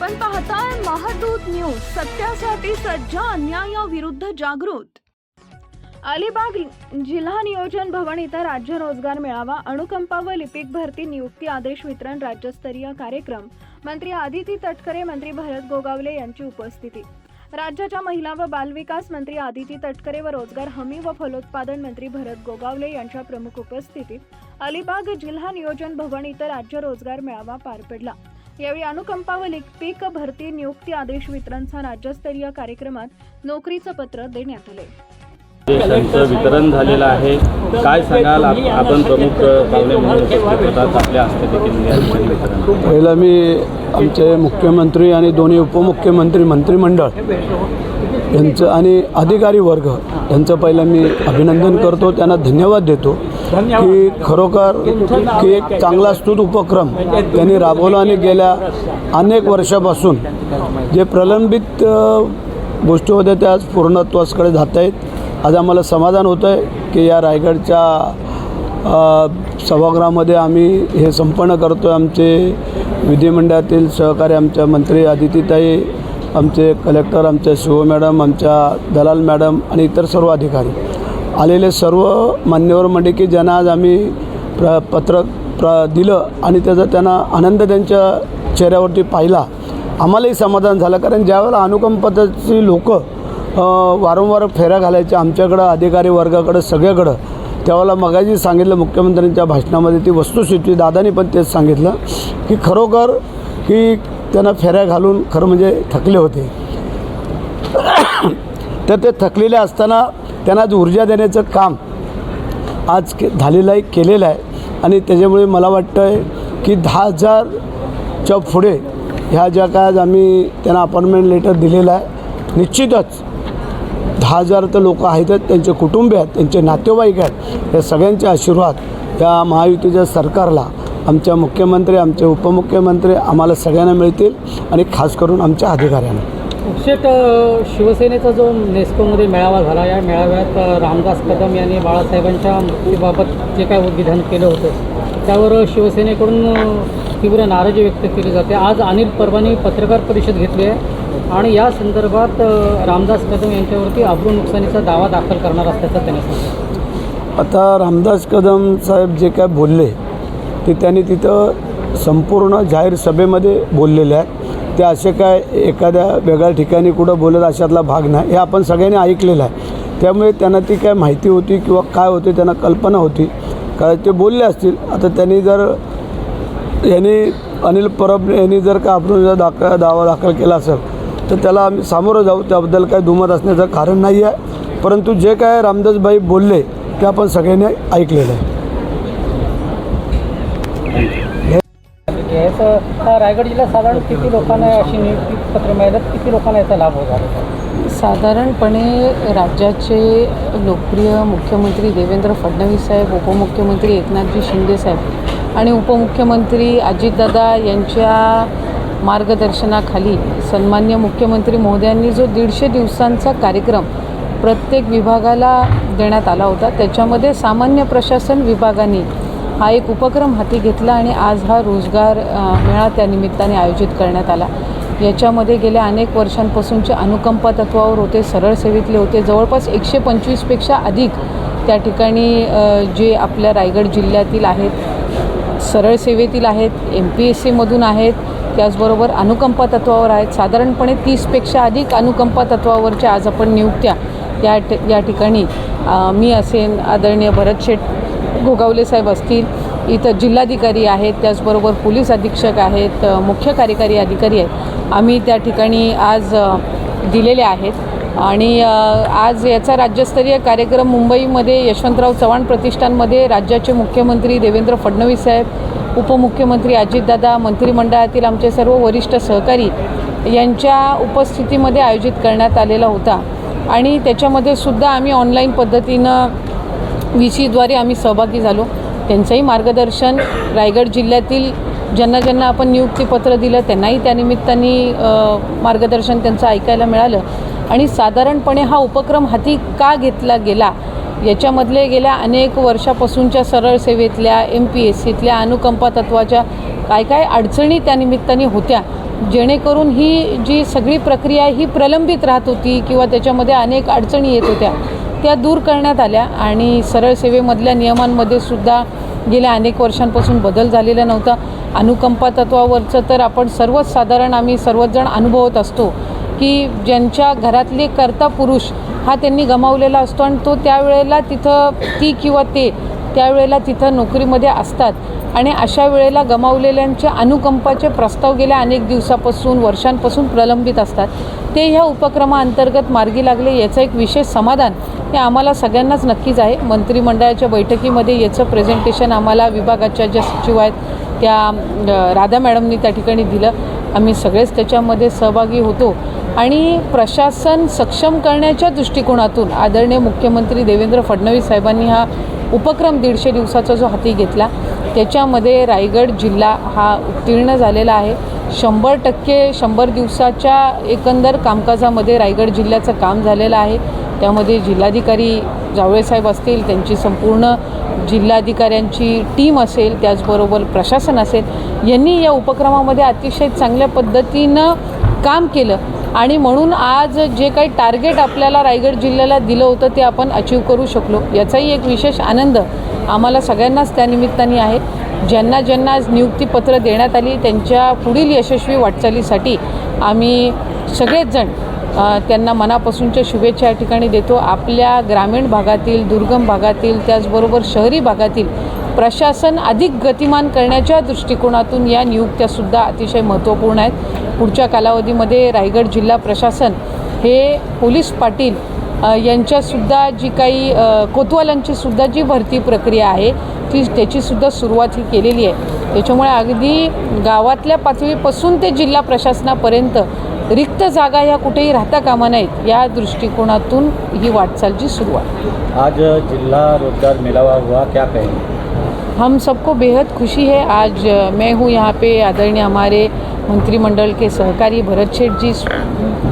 आपण पाहताय महादूत न्यूज सत्यासाठी सज्ज अन्यायाविरुद्ध जागृत. अलिबाग जिल्हा नियोजन भवन इथं राज्य रोजगार मेळावा अणुकंपा व लिपिक भरती नियुक्ती आदेश वितरण राज्यस्तरीय कार्यक्रम. मंत्री आदिती तटकरे मंत्री भरत गोगावले यांची उपस्थिती. राज्याच्या महिला व बालविकास मंत्री आदिती तटकरे व रोजगार हमी व फलोत्पादन मंत्री भरत गोगावले यांच्या प्रमुख उपस्थितीत अलिबाग जिल्हा नियोजन भवन इथं राज्य रोजगार मेळावा पार पडला. यावेळी अनुकंपा व लिपिक भरती नियुक्ती आदेश वितरणचा राज्यस्तरीय कार्यक्रमात नोकरीचं पत्र देण्यात आले. वितरण झालेलं आहे. काय सांगाल? आप- आपण प्रमुख पाहुणे म्हणून आपल्या हस्ते देखील पहिलं मी आमचे मुख्यमंत्री आणि दोन्ही उपमुख्यमंत्री मंत्रिमंडळ यांचं आणि अधिकारी वर्ग यांचं पहिलं मी अभिनंदन करतो. त्यांना धन्यवाद देतो. की खरोखर की एक चांगला स्तुत उपक्रम त्यांनी राबवला आणि गेल्या अनेक वर्षापासून जे प्रलंबित गोष्टी होत्या त्या आज पूर्णत्वासकडे जात आहेत आज आम्हाला समाधान होतं आहे की या रायगडच्या सभागृहामध्ये आम्ही हे संपन्न करतो आहे आमचे विधिमंडळातील सहकारी आमच्या मंत्री आदितीताई आमचे कलेक्टर आमच्या शिव मॅडम आमच्या दलाल मॅडम आणि इतर सर्व अधिकारी. आलेले सर्व मान्यवर मंडळी की ज्यांना आज आम्ही प्र पत्र प्र दिलं आणि त्याचा त्यांना आनंद त्यांच्या चेहऱ्यावरती पाहिला. आम्हालाही समाधान झालं कारण ज्यावेळेला अनुकंपताची लोक वारंवार फेऱ्या घालायच्या आमच्याकडं अधिकारी वर्गाकडं सगळ्याकडं त्यावेळेला मगाजी सांगितलं मुख्यमंत्र्यांच्या भाषणामध्ये ती वस्तुस्थिती दादानी पण तेच सांगितलं की खरोखर की त्यांना फेऱ्या घालून खरं म्हणजे थकले होते. तर ते थकलेले असताना त्यांना आज ऊर्जा देण्याचं काम आज के झालेलं आहे केलेलं आहे. आणि त्याच्यामुळे मला वाटतं आहे की दहा हजारच्या पुढे ह्या ज्या काय आज आम्ही त्यांना अपॉइंटमेंट लेटर दिलेलं आहे निश्चितच दहा हजार तर लोक आहेतच त्यांचे कुटुंबी आहेत त्यांचे नातेवाईक आहेत या सगळ्यांचे आशीर्वाद या महायुतीच्या सरकारला आमच्या मुख्यमंत्री आमचे उपमुख्यमंत्री आम्हाला सगळ्यांना मिळतील आणि खास करून आमच्या अधिकाऱ्यांना. शेट शिवसेनेचा जो नेस्कोमध्ये मेळावा झाला या मेळाव्यात रामदास कदम यांनी बाळासाहेबांच्या मृत्यूबाबत जे काय विधान केलं होतं त्यावर शिवसेनेकडून तीव्र नाराजी व्यक्त केली जाते. आज अनिल परबांनी पत्रकार परिषद घेतली आहे आणि या संदर्भात रामदास कदम यांच्यावरती अब्रू नुकसानीचा दावा दाखल करणार असल्याचं त्यांनी सांगितलं. आता रामदास कदम साहेब जे काय बोलले ते त्यांनी तिथं संपूर्ण जाहीर सभेमध्ये बोललेले आहेत. ते असे काय एखाद्या वेगळ्या ठिकाणी कुठं बोलत अशातला भाग नाही हे आपण सगळ्यांनी ऐकलेलं आहे. त्यामुळे त्यांना ती काय माहिती होती किंवा काय होते त्यांना कल्पना होती. काय ते बोलले असतील आता त्यांनी जर यांनी अनिल परब यांनी जर का आपण दाखल दावा दाखल केला असेल तर त्याला आम्ही सामोरं जाऊ त्याबद्दल काय दुमत असण्याचं कारण नाही आहे. परंतु जे काय रामदासभाई बोलले ते आपण सगळ्यांनी ऐकलेलं आहे. याचं तर रायगड जिल्ह्यात साधारण किती लोकांना अशी नियुक्ती पत्र मिळाल्यात? किती लोकांना याचा लाभ होत आहे? साधारणपणे राज्याचे लोकप्रिय मुख्यमंत्री देवेंद्र फडणवीस साहेब उपमुख्यमंत्री एकनाथजी शिंदे साहेब आणि उपमुख्यमंत्री अजितदादा यांच्या मार्गदर्शनाखाली सन्मान्य मुख्यमंत्री महोदयांनी जो दीडशे दिवसांचा कार्यक्रम प्रत्येक विभागाला देण्यात आला होता त्याच्यामध्ये सामान्य प्रशासन विभागाने हा एक उपक्रम हाती घेतला आणि आज हा रोजगार मेळा त्यानिमित्ताने आयोजित करण्यात आला. याच्यामध्ये गेल्या अनेक वर्षांपासूनचे अनुकंपा तत्वावर होते सरळ सेवेतले होते. जवळपास एकशे पंचवीसपेक्षा अधिक त्या ठिकाणी जे आपल्या रायगड जिल्ह्यातील आहेत सरळ सेवेतील आहेत एम पी एस सीमधून आहेत त्याचबरोबर अनुकंपा तत्वावर आहेत. साधारणपणे तीसपेक्षा अधिक अनुकंपा तत्वावरच्या आज आपण नियुक्त्या या या ठिकाणी मी असेन आदरणीय भरत शेठ गोगावले साहेब असतील इथं जिल्हाधिकारी आहेत त्याचबरोबर पोलीस अधीक्षक आहेत मुख्य कार्यकारी अधिकारी आहेत. आम्ही त्या ठिकाणी आज दिलेले आहेत. आणि आज याचा राज्यस्तरीय कार्यक्रम मुंबईमध्ये यशवंतराव चव्हाण प्रतिष्ठानमध्ये राज्याचे मुख्यमंत्री देवेंद्र फडणवीस साहेब उपमुख्यमंत्री अजितदादा मंत्रिमंडळातील आमचे सर्व वरिष्ठ सहकारी यांच्या उपस्थितीमध्ये आयोजित करण्यात आलेला होता. आणि त्याच्यामध्ये सुद्धा आम्ही ऑनलाईन पद्धतीनं व्ही आम्ही सहभागी झालो. त्यांचंही मार्गदर्शन रायगड जिल्ह्यातील ज्यांना ज्यांना आपण नियुक्तीपत्र दिलं त्यांनाही त्यानिमित्ताने मार्गदर्शन त्यांचं ऐकायला मिळालं. आणि साधारणपणे हा उपक्रम हाती का घेतला गेला? याच्यामधले गेल्या अनेक वर्षापासूनच्या सरळ सेवेतल्या एम पी एस सीतल्या अनुकंपा तत्वाच्या काय काय अडचणी त्यानिमित्ताने होत्या? जेणेकरून ही जी सगळी प्रक्रिया ही प्रलंबित राहत होती किंवा त्याच्यामध्ये अनेक अडचणी येत होत्या. त्या दूर करण्यात आल्या आणि सरळ सेवेमधल्या नियमांमध्ये सुद्धा गेल्या अनेक वर्षांपासून बदल झालेला नव्हता. अनुकंपा तत्वावरचं तर आपण सर्वच साधारण आम्ही सर्वजण अनुभवत असतो की ज्यांच्या घरातले कर्ता पुरुष हा त्यांनी गमावलेला असतो आणि तो त्यावेळेला तिथं ती किंवा ते त्यावेळेला तिथं नोकरीमध्ये असतात. आणि अशा वेळेला गमावलेल्यांचे अनुकंपाचे प्रस्ताव गेल्या अनेक दिवसापासून वर्षांपासून प्रलंबित असतात. ते ह्या उपक्रमाअंतर्गत मार्गी लागले याचं एक विशेष समाधान हे आम्हाला सगळ्यांनाच नक्कीच आहे. मंत्रिमंडळाच्या बैठकीमध्ये याचं प्रेझेंटेशन आम्हाला विभागाच्या ज्या सचिव आहेत त्या राधा मॅडमनी त्या ठिकाणी दिलं. आम्ही सगळेच त्याच्यामध्ये सहभागी होतो. आणि प्रशासन सक्षम करण्याच्या दृष्टिकोनातून आदरणीय मुख्यमंत्री देवेंद्र फडणवीस साहेबांनी हा उपक्रम दीडशे दिवसाचा जो हाती घेतला त्याच्यामध्ये रायगड जिल्हा हा उत्तीर्ण झालेला आहे. शंभर टक्के शंभर दिवसाच्या एकंदर कामकाजामध्ये रायगड जिल्ह्याचं काम झालेलं आहे. त्यामध्ये जिल्हाधिकारी जावळेसाहेब असतील त्यांची संपूर्ण जिल्हाधिकाऱ्यांची टीम असेल त्याचबरोबर प्रशासन असेल यांनी या उपक्रमामध्ये अतिशय चांगल्या पद्धतीनं काम केलं. आणि म्हणून आज जे काही टार्गेट आपल्याला रायगड जिल्ह्याला दिलं होतं ते आपण अचीव करू शकलो. याचाही एक विशेष आनंद आम्हाला सगळ्यांनाच त्या निमित्ताने आहे. ज्यांना ज्यांना आज नियुक्तीपत्र देण्यात आली त्यांच्या पुढील यशस्वी वाटचालीसाठी आम्ही सगळेच जण त्यांना मनापासूनच्या शुभेच्छा या ठिकाणी देतो. आपल्या ग्रामीण भागातील दुर्गम भागातील त्याचबरोबर शहरी भागातील प्रशासन अधिक गतिमान करण्याच्या दृष्टिकोनातून या नियुक्त्यासुद्धा अतिशय महत्त्वपूर्ण आहेत. पुढच्या कालावधीमध्ये रायगड जिल्हा प्रशासन हे पोलीस पाटील यांच्यासुद्धा जी काही अ, कोतवालांची सुद्धा जी भरती प्रक्रिया आहे ती त्याचीसुद्धा सुरुवात ही केलेली आहे. त्याच्यामुळे अगदी गावातल्या पातळीपासून ते जिल्हा प्रशासनापर्यंत रिक्त जागा ह्या कुठेही राहता कामा नाहीत या दृष्टिकोनातून ही वाटचालची सुरुवात. आज जिल्हा रोजगार मेलावा हुआ क्या कहेंगे? हम सबको बेहद खुशी है. आज मैं हूँ यहाँ पे. आदरणीय हमारे मंत्रिमंडल के सहकारी भरत शेठ जी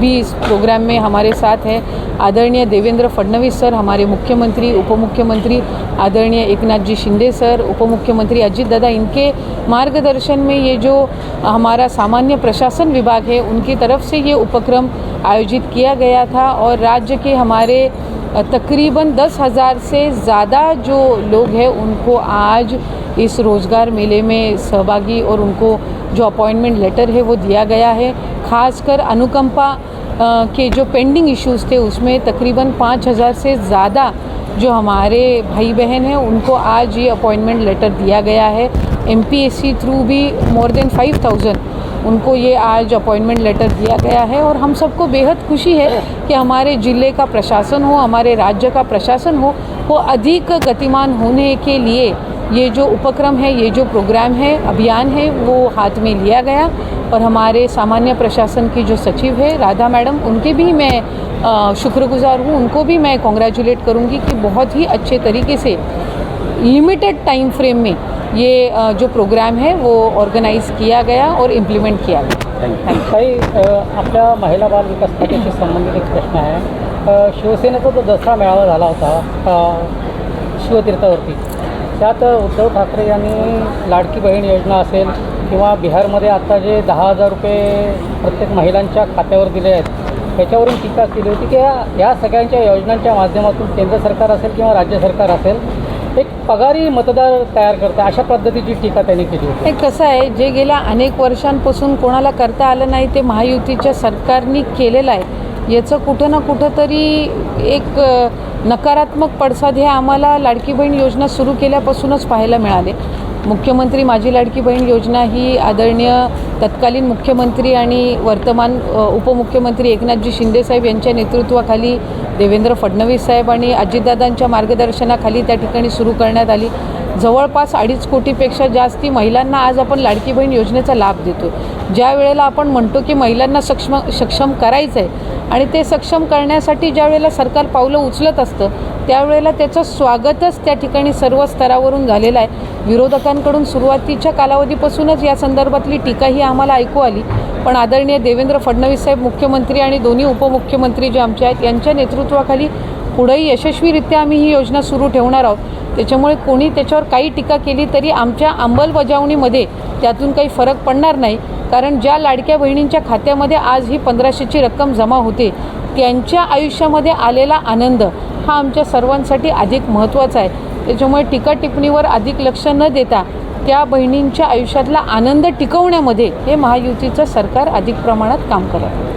भी इस प्रोग्राम में हमारे साथ हैं। आदरणीय देवेंद्र फडणवीस सर हमारे मुख्यमंत्री उप मुख्यमंत्री आदरणीय एकनाथ जी शिंदे सर उप मुख्यमंत्री अजित दादा इनके मार्गदर्शन में ये जो हमारा सामान्य प्रशासन विभाग है उनकी तरफ से ये उपक्रम आयोजित किया गया था और राज्य के हमारे तकरीबन दस हज़ार से ज़्यादा जो लोग हैं उनको आज इस रोज़गार मेले में सहभागी और उनको जो अपॉइंटमेंट लेटर है वो दिया गया है। खासकर अनुकंपा के जो पेंडिंग इश्यूज़ थे, उसमें तकरीबन पाँच हज़ार से ज़्यादा जो हमारे भाई बहन हैं, उनको आज ये अपॉइंटमेंट लेटर दिया गया है। एम थ्रू भी मोर देन फाइव थाउज़ेंड उनको ये आज अपॉइंटमेंट लेटर दिया गया है। और हम सबको बेहद खुशी है कि हमारे ज़िले का प्रशासन हो, हमारे राज्य का प्रशासन हो, वो अधिक गतिमान होने के लिए ये जो उपक्रम है ये जो प्रोग्राम है अभियान है वो हाथ में लिया गया और हमारे सामान्य प्रशासन की जो सचिव है राधा मैडम उनके भी मैं शुक्रगुजार हूँ। उनको भी मैं कॉन्ग्रेचुलेट करूँगी कि बहुत ही अच्छे तरीके से लिमिटेड टाइम फ्रेम में ये जो प्रोग्राम है वो ऑर्गेनाइज किया गया और इम्प्लीमेंट किया गया। अ, आपल्या महिला बाल विकास खात्याशी संबंधित एक प्रश्न आहे शिवसेनेचा जो दसरा मेळावा झाला होता शिवतीर्थावरती. त्यात उद्धव ठाकरे यांनी लाडकी बहीण योजना असेल किंवा बिहारमध्ये आता जे दहा हजार रुपये प्रत्येक महिलांच्या खात्यावर दिले आहेत त्याच्यावरून टीका केली होती की या सगळ्यांच्या योजनांच्या माध्यमातून केंद्र सरकार असेल किंवा राज्य सरकार असेल एक पगारी मतदार तयार करतं अशा पद्धतीची टीका त्यांनी केली होती. कसं आहे जे गेल्या अनेक वर्षांपासून कोणाला करता आलं नाही ते महायुतीच्या सरकारने केलेलं आहे. याचं कुठं ना कुठंतरी एक नकारात्मक पडसाद हे आम्हाला लाडकी बहीण योजना सुरू केल्यापासूनच पाहायला मिळाले. मुख्यमंत्री माझी लाडकी बहीण योजना ही आदरणीय तत्कालीन मुख्यमंत्री आणि वर्तमान उपमुख्यमंत्री एकनाथजी शिंदेसाहेब यांच्या नेतृत्वाखाली देवेंद्र फडणवीस साहेब आणि अजितदादांच्या मार्गदर्शनाखाली त्या ठिकाणी सुरू करण्यात आली. जवळपास अडीच कोटीपेक्षा जास्ती महिलांना आज आपण लाडकी बहीण योजनेचा लाभ देतो. ज्या वेळेला आपण म्हणतो की महिलांना सक्षम सक्षम करायचं आहे आणि ते सक्षम करण्यासाठी ज्या वेळेला सरकार पावलं उचलत असतं त्यावेळेला त्याचं स्वागतच त्या ठिकाणी सर्व स्तरावरून झालेलं आहे. विरोधकांकडून सुरुवातीच्या कालावधीपासूनच या संदर्भातली टीका ही आम्हाला ऐकू आली. पण आदरणीय देवेंद्र फडणवीस साहेब मुख्यमंत्री आणि दोन्ही उपमुख्यमंत्री जे आमचे आहेत यांच्या नेतृत्वाखाली पुढेही यशस्वीरित्या आम्ही ही योजना सुरू ठेवणार आहोत. त्याच्यामुळे कोणी त्याच्यावर काही टीका केली तरी आमच्या अंमलबजावणीमध्ये त्यातून काही फरक पडणार नाही. कारण ज्या लाडक्या बहिणींच्या खात्यामध्ये आज ही पंधराशेची रक्कम जमा होते त्यांच्या आयुष्यामध्ये आलेला आनंद हा आमच्या सर्वांसाठी अधिक महत्त्वाचा आहे. त्याच्यामुळे टीका टिप्पणीवर अधिक लक्ष न देता त्या बहिणींच्या आयुष्यातला आनंद टिकवण्यामध्ये हे महायुतीचं सरकार अधिक प्रमाणात काम करत आहे.